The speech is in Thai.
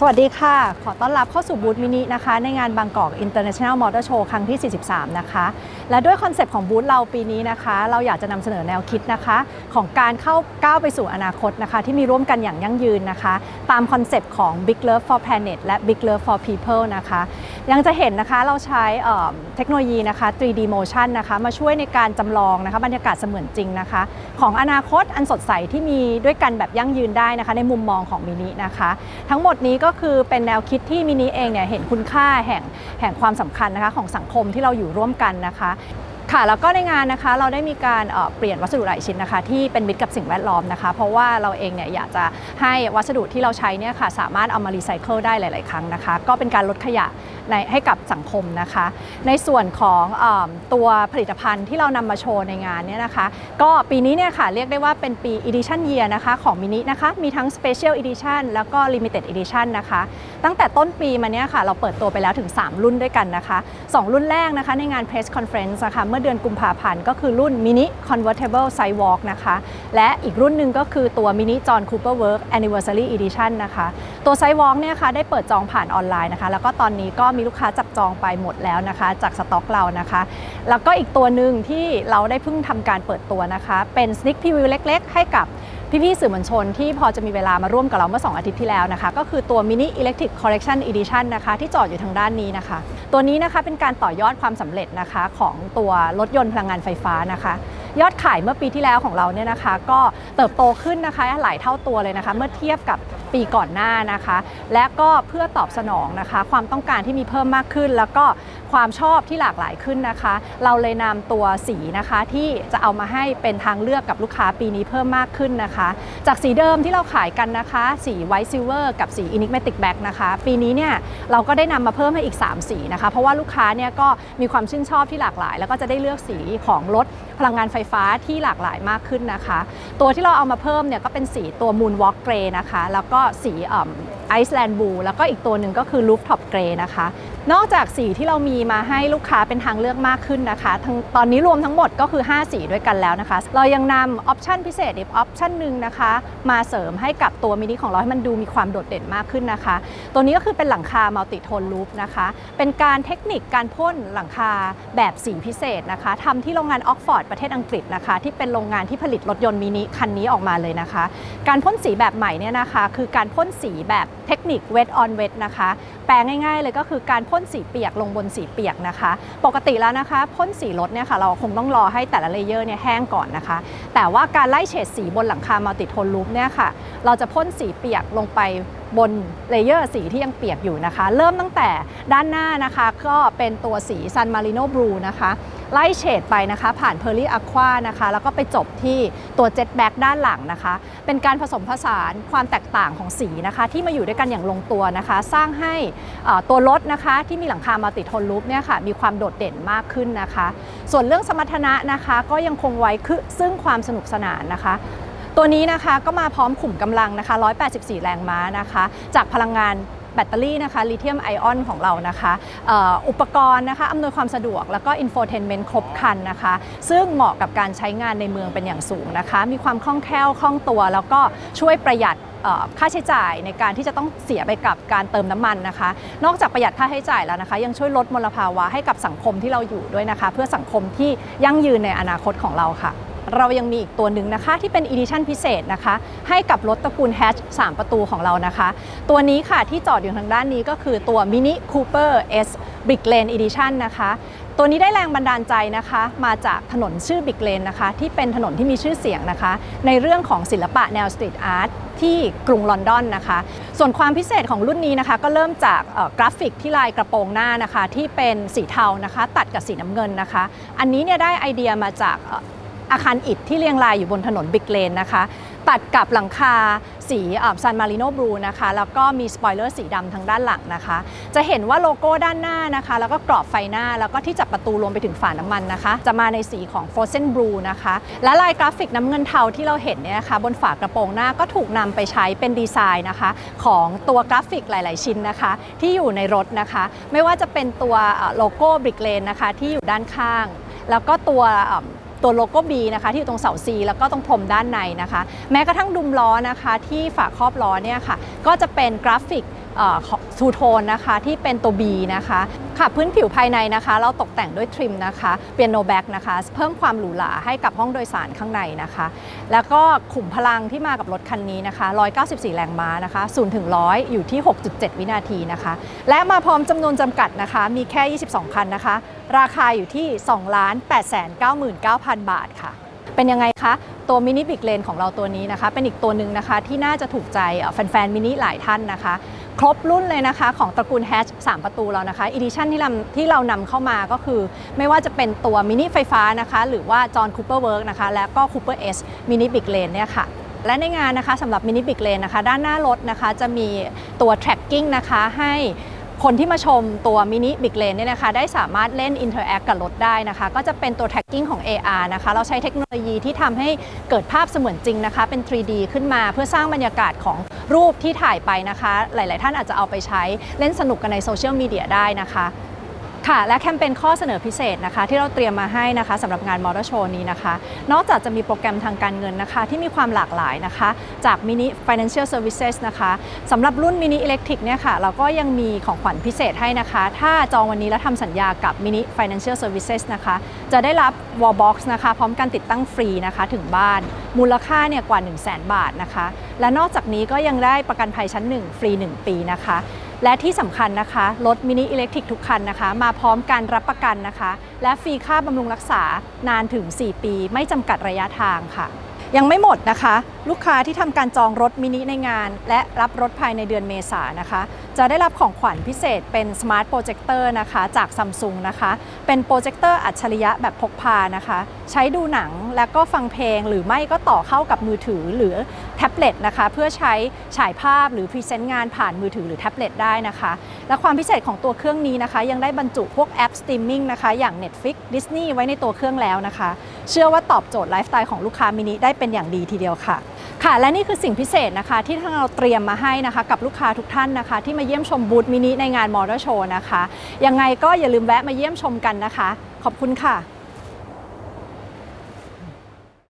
สวัสดีค่ะ ขอต้อนรับเข้าสู่บูธมินินะคะ ในงานบางกอก International Motor Show ครั้งที่ 43 นะคะ และด้วยคอนเซปต์ของบูธเราปีนี้นะคะ เราอยากจะนำเสนอแนวคิดนะคะ ของการเข้าก้าวไปสู่อนาคตนะคะ ที่มีร่วมกันอย่างยั่งยืนนะคะ ตามคอนเซปต์ของ Big Love for Planet และ Big Love for People นะคะ ยังจะเห็นนะคะเราใช้เทคโนโลยีนะคะ 3D motion นะคะมาช่วยในการจำลองนะคะบรรยากาศเสมือนจริงนะคะ ของอนาคตอันสดใสที่มีด้วยกันแบบยั่งยืนได้นะคะ ในมุมมองของมินินะคะ ทั้งหมดนี้ก็คือเป็นแนวคิดที่มินิเองเนี่ยเห็นคุณค่าแห่งแห่งความสำคัญนะคะของสังคมที่เราอยู่ร่วมกันนะคะ ค่ะ แล้วก็ในงานนะคะเราได้มีการเปลี่ยนวัสดุหลายชิ้นนะคะ ที่เป็นมิตรกับสิ่งแวดล้อมนะคะ เพราะว่าเราเองเนี่ยอยากจะให้วัสดุที่เราใช้เนี่ยค่ะสามารถเอามารีไซเคิลได้หลาย ๆ ครั้งนะคะ ก็เป็นการลดขยะในให้กับสังคมนะคะ ในส่วนของอตัวผลิตภัณฑ์ที่เรานำมาโชว์ในงานเนี่ยนะคะ ก็ปีนี้เนี่ยค่ะเรียกได้ว่าเป็นปี Edition Year นะคะของมินินะคะ มีทั้ง Special Edition แล้วก็ Limited Edition นะคะ ตั้งแต่ต้นปีมาเนี่ยค่ะเราเปิดตัวไปแล้วถึง 3 รุ่นด้วยกันนะคะ 2 รุ่นแรกนะคะในงาน Press Conference นะคะเมื่อเดือนกุมภาพันธ์ก็คือรุ่น Mini Convertible Sidewalk นะคะ และอีกรุ่นหนึ่งก็คือตัว Mini John Cooper Work Anniversary Edition นะคะ ตัว Sidewalk เนี่ยค่ะได้เปิดจองผ่านออนไลน์นะคะ แล้วก็ตอนนี้ก็มีลูกค้าจับจองไปหมดแล้วนะคะ จากสต็อกเรานะคะ แล้วก็อีกตัวหนึ่งที่เราได้เพิ่งทำการเปิดตัวนะคะ เป็น Sneak Preview เล็ก ๆ ให้กับ พี่ๆสื่อมวลชนที่พอจะมีเวลามาร่วมกับเราเมื่อ 2 อาทิตย์ที่แล้วนะคะ ก็คือตัว Mini Electric Collection Edition นะคะที่จอดอยู่ทางด้านนี้นะคะ ตัวนี้นะคะเป็นการต่อยอดความสำเร็จนะคะของตัวรถยนต์พลังงานไฟฟ้านะคะยอดขายเมื่อปีที่แล้วของเราเนี่ยนะคะ ก็เติบโตขึ้นนะคะหลายเท่าตัวเลยนะคะ เมื่อเทียบกับ ปีก่อนหน้านะคะ และก็เพื่อตอบสนองนะคะ ความต้องการที่มีเพิ่มมากขึ้น แล้วก็ความชอบที่หลากหลายขึ้นนะคะ เราเลยนำตัวสีนะคะที่จะเอามาให้เป็นทางเลือกกับลูกค้าปีนี้เพิ่มมากขึ้นนะคะ จากสีเดิมที่เราขายกันนะคะ สี White Silver กับสี Enigmatic Black นะคะปีนี้เนี่ยเราก็ได้นำมาเพิ่มให้อีก 3 สีนะคะ เพราะว่าลูกค้าเนี่ยก็มีความชื่นชอบที่หลากหลาย แล้วก็จะได้เลือกสีของรถพลังงานไฟฟ้าที่หลากหลายมากขึ้นนะคะ ตัวที่เราเอามาเพิ่มเนี่ยก็เป็นสีตัว Moonwalk Grey นะคะ แล้วก็สีไอซ์แลนด์บูแล้วก็อีกตัวหนึ่งก็คือลูฟท็อปเกรนะคะ นอกจากสีที่เรามีมาให้ลูกค้าเป็นทางเลือกมากขึ้นนะคะทั้งตอนนี้รวมทั้งหมดก็คือ 5 สีด้วยกันแล้วนะคะ เรายังนำออปชันพิเศษอีกออปชันหนึ่งนะคะ มาเสริมให้กับตัวมินิของเราให้มันดูมีความโดดเด่นมากขึ้นนะคะ ตัวนี้ก็คือเป็นหลังคามัลติโทนลูปนะคะ เป็นการเทคนิคการพ่นหลังคาแบบสีพิเศษนะคะทำที่โรงงานออกฟอร์ดประเทศอังกฤษนะคะ ที่เป็นโรงงานที่ผลิตรถยนต์มินิคันนี้ออกมาเลยนะคะ การพ่นสีแบบใหม่เนี่ยนะคะ คือการพ่นสีแบบเทคนิค wet on wet นะคะ ลง่ายๆเลยก็คือการพ่นสีเปียกลงบนสีเปียกนะคะ ปกติแล้วนะคะพ่นสีรถเนี่ยค่ะเราคงต้องรอให้แต่ละเลเยอร์เนี่ยแห้งก่อนนะคะ แต่ว่าการไล่เฉดสีบนหลังคามัลติโทนลูปเนี่ยค่ะ เราจะพ่นสีเปียกลงไป บนเลเยอร์สีที่ยังเปียกอยู่นะคะ เริ่มตั้งแต่ด้านหน้านะคะก็เป็นตัวสี Sun Marino Blue นะคะไล่เฉดไปนะคะ ผ่าน Pearly Aqua นะคะ แล้วก็ไปจบที่ตัว Jet Black ด้านหลังนะคะ เป็นการผสมผสานความแตกต่างของสีนะคะ ที่มาอยู่ด้วยกันอย่างลงตัวนะคะ สร้างให้ตัวรถนะคะที่มีหลังคามัลติโทนลูปเนี่ยค่ะมีความโดดเด่นมากขึ้นนะคะ ส่วนเรื่องสมรรถนะนะคะ ก็ยังคงไว้คือซึ่งความสนุกสนานนะคะ ตัวนี้นะคะก็มาพร้อมขุมกำลังนะคะ 184 แรงม้านะคะ จากพลังงานแบตเตอรี่นะคะลิเธียมไอออนของเรานะคะอ,อุปกรณ์นะคะอำนวยความสะดวกแล้วก็อินโฟเทนเมนต์ครบครันนะคะ ซึ่งเหมาะกับการใช้งานในเมืองเป็นอย่างสูงนะคะ มีความคล่องแคล่วคล่องตัว แล้วก็ช่วยประหยัดค่าใช้จ่ายในการที่จะต้องเสียไปกับการเติมน้ำมันนะคะ นอกจากประหยัดค่าใช้จ่ายแล้วนะคะ ยังช่วยลดมลภาวะให้กับสังคมที่เราอยู่ด้วยนะคะ เพื่อสังคมที่ยั่งยืนในอนาคตของเราค่ะ เรายังมีอีกตัวหนึ่งนะคะที่เป็นอีดิชั่นพิเศษนะคะ ให้กับรถตระกูลแฮช3 ประตูของเรานะคะ ตัวนี้ค่ะที่จอดอยู่ทางด้านนี้ก็คือตัว Mini Cooper S Brick Lane Edition นะคะตัวนี้ได้แรงบันดาลใจนะคะ มาจากถนนชื่อ Brick Lane นะคะ ที่เป็นถนนที่มีชื่อเสียงนะคะ ในเรื่องของศิลปะแนวสตรีทอาร์ตที่กรุงลอนดอนนะคะ ส่วนความพิเศษของรุ่นนี้นะคะ ก็เริ่มจากกราฟิกที่ลายกระโปรงหน้านะคะ ที่เป็นสีเทานะคะ ตัดกับสีน้ำเงินนะคะ อันนี้เนี่ยได้ไอเดียมาจาก อาคารอิฐที่เรียงรายอยู่บนถนนบิ๊กเลนนะคะ ตัดกับหลังคาสีซันมาริโนบลูนะคะ แล้วก็มีสปอยเลอร์สีดำทางด้านหลังนะคะ จะเห็นว่าโลโก้ด้านหน้านะคะ แล้วก็กรอบไฟหน้า แล้วก็ที่จับประตูรวมไปถึงฝาน้ำมันนะคะ จะมาในสีของ Frozen Blue นะคะ และลายกราฟิกน้ำเงินเทาที่เราเห็นเนี่ยนะคะบนฝากระโปรงหน้าก็ถูกนำไปใช้เป็นดีไซน์นะคะ ของตัวกราฟิกหลาย ๆ ชิ้นนะคะ ที่อยู่ในรถนะคะ ไม่ว่าจะเป็นตัวโลโก้บริกเลนนะคะที่อยู่ด้านข้าง แล้วก็ตัว ตัวโลโก้ B นะคะที่อยู่ตรงเสา C แล้วก็ตรงพรมด้านในนะคะ แม้กระทั่งดุมล้อนะคะที่ฝาครอบล้อเนี่ยค่ะก็จะเป็นกราฟิก ทูโทนนะคะที่เป็นตัว B นะคะค่ะพื้นผิวภายในนะคะ เราตกแต่งด้วยทริมนะคะเปียโนแบ็กนะคะ เพิ่มความหรูหราให้กับห้องโดยสารข้างในนะคะ แล้วก็ขุมพลังที่มากับรถคันนี้นะคะ 194 แรงม้านะคะ0ถึง100 อยู่ที่ 6.7 วินาทีนะคะ และมาพร้อมจำนวนจำกัดนะคะ มีแค่ 22 คันนะคะ ราคาอยู่ที่ 2 8 9 9 0 0 0 บาทค่ะเป็นยังไงคะ ตัวมินิบิกเลนของเราตัวนี้นะคะ เป็นอีกตัวหนึ่งนะคะที่น่าจะถูกใจแฟนๆมินิหลายท่านนะคะ ครบรุ่นเลยนะคะ ของตระกูลแฮช3ประตูเรานะคะอีดิชันที่เราที่เรานำเข้ามาก็คือ ไม่ว่าจะเป็นตัวมินิไฟฟ้านะคะ หรือว่าจอห์นคูเปอร์เวิร์กนะคะ แล้วก็คูเปอร์เอสมินิบิกเลนเนี่ยค่ะและในงานนะคะสำหรับมินิบิกเลนนะคะ ด้านหน้ารถนะคะจะมีตัว tracking นะคะให้ คนที่มาชมตัวมินิบิ๊กเลนเนี่ยนะคะได้สามารถเล่นอินเทอร์แอคกับรถได้นะคะ ก็จะเป็นตัว tracking ของ AR นะคะ เราใช้เทคโนโลยีที่ทำให้เกิดภาพเสมือนจริงนะคะ เป็น 3D ขึ้นมาเพื่อสร้างบรรยากาศของรูปที่ถ่ายไปนะคะ หลาย ๆ ท่านอาจจะเอาไปใช้เล่นสนุกกันในโซเชียลมีเดียได้นะคะ ค่ะ และแคมเปญข้อเสนอพิเศษนะคะ ที่เราเตรียมมาให้นะคะสำหรับงานมอเตอร์โชว์นี้นะคะ นอกจากจะมีโปรแกรมทางการเงินนะคะ ที่มีความหลากหลายนะคะ จาก Mini Financial Services นะคะสำหรับรุ่น Mini Electric เนี่ยค่ะ เราก็ยังมีของขวัญพิเศษให้นะคะ ถ้าจองวันนี้แล้วทำสัญญากับ Mini Financial Services นะคะ จะได้รับ Wall Box นะคะ พร้อมการติดตั้งฟรีนะคะถึงบ้าน มูลค่าเนี่ยกว่า 1 0 0 0 0 0 บาทนะคะ และนอกจากนี้ก็ยังได้ประกันภัยชั้น 1 ฟรี 1 ปีนะคะ และที่สำคัญนะคะ รถมินิอิเล็กทริกทุกคันนะคะ มาพร้อมการรับประกันนะคะ และฟรีค่าบำรุงรักษานานถึง 4 ปี ไม่จำกัดระยะทางค่ะ ยังไม่หมดนะคะ ลูกค้าที่ทำการจองรถมินิในงาน และรับรถภายในเดือนเมษานะคะ จะได้รับของขวัญพิเศษเป็นสมาร์ทโปรเจคเตอร์นะคะจากซัมซุงนะคะ เป็นโปรเจคเตอร์อัจฉริยะแบบพกพานะคะ ใช้ดูหนังแล้วก็ฟังเพลงหรือไม่ก็ต่อเข้ากับมือถือหรือแท็บบเล็ตนะคะเพื่อใช้ฉายภาพหรือพรีเซนต์งานผ่านมือถือหรือแท็บเล็ตได้นะคะ และความพิเศษของตัวเครื่องนี้นะคะ ยังได้บรรจุพวกแอปสตรีมมิ่งนะคะอย่าง Netflix Disney ไว้ในตัวเครื่องแล้วนะคะ เชื่อว่าตอบโจทย์ไลฟ์สไตล์ของลูกค้ามินิได้เป็นอย่างดีทีเดียวค่ะค่ะและนี่คือสิ่งพิเศษนะคะ ที่ทางเราเตรียมมาให้นะคะกับลูกค้าทุกท่านนะคะ ที่มาเยี่ยมชมบูธมินิในงานมอเตอร์โชว์นะคะ ยังไงก็อย่าลืมแวะมาเยี่ยมชมกันนะคะ ขอบคุณค่ะ